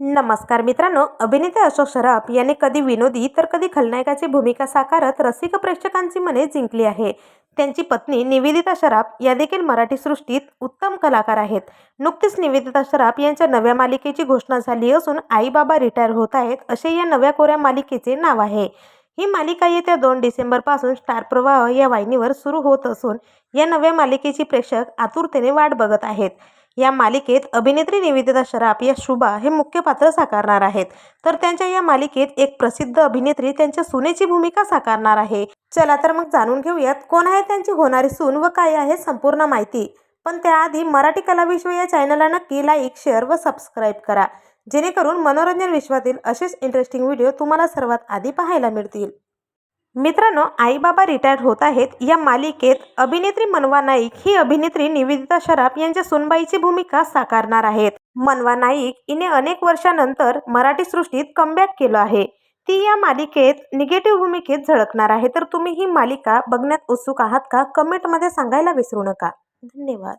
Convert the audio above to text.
नमस्कार मित्रांनो अभिनेते अशोक सराफ यांनी कधी विनोदी तर कधी खलनायकाची भूमिका साकारत रसिक प्रेक्षकांची मने जिंकली आहे. त्यांची पत्नी निवेदिता शराफ या देखील मराठी सृष्टीत उत्तम कलाकार आहेत. नुकतीच निवेदिता शराफ यांच्या नव्या मालिकेची घोषणा झाली असून आई बाबा रिटायर होत आहेत असे या नव्या कोऱ्या मालिकेचे नाव आहे. ही मालिका येत्या दोन डिसेंबरपासून स्टार प्रवाह या वाहिनीवर सुरू होत असून या नव्या मालिकेची प्रेक्षक आतुरतेने वाट बघत आहेत. या मालिकेत अभिनेत्री निवेदिता शराफ या शुभा हे मुख्य पात्र साकारणार आहेत. तर त्यांच्या या मालिकेत एक प्रसिद्ध अभिनेत्री त्यांच्या सुनेची भूमिका साकारणार आहे. चला तर मग जाणून घेऊयात कोण आहे त्यांची होणारी सून व काय आहे संपूर्ण माहिती. पण त्याआधी मराठी कलाविश्व या चॅनलला नक्की लाईक शेअर व सबस्क्राईब करा. जेणेकरून मनोरंजन विश्वातील असेच इंटरेस्टिंग व्हिडिओ तुम्हाला सर्वात आधी पाहायला मिळतील. मित्रांनो आई बाबा रिटायर्ड होत आहेत. या मालिकेत अभिनेत्री मनवा नाईक ही अभिनेत्री निवेदिता शराफ यांच्या सुनबाईची भूमिका साकारणार आहेत. मनवा नाईक हिने अनेक वर्षानंतर मराठी सृष्टीत कमबॅक केलं आहे. ती या मालिकेत निगेटिव्ह भूमिकेत झळकणार आहे. तर तुम्ही ही मालिका बघण्यात उत्सुक आहात का? कमेंटमध्ये सांगायला विसरू नका. धन्यवाद.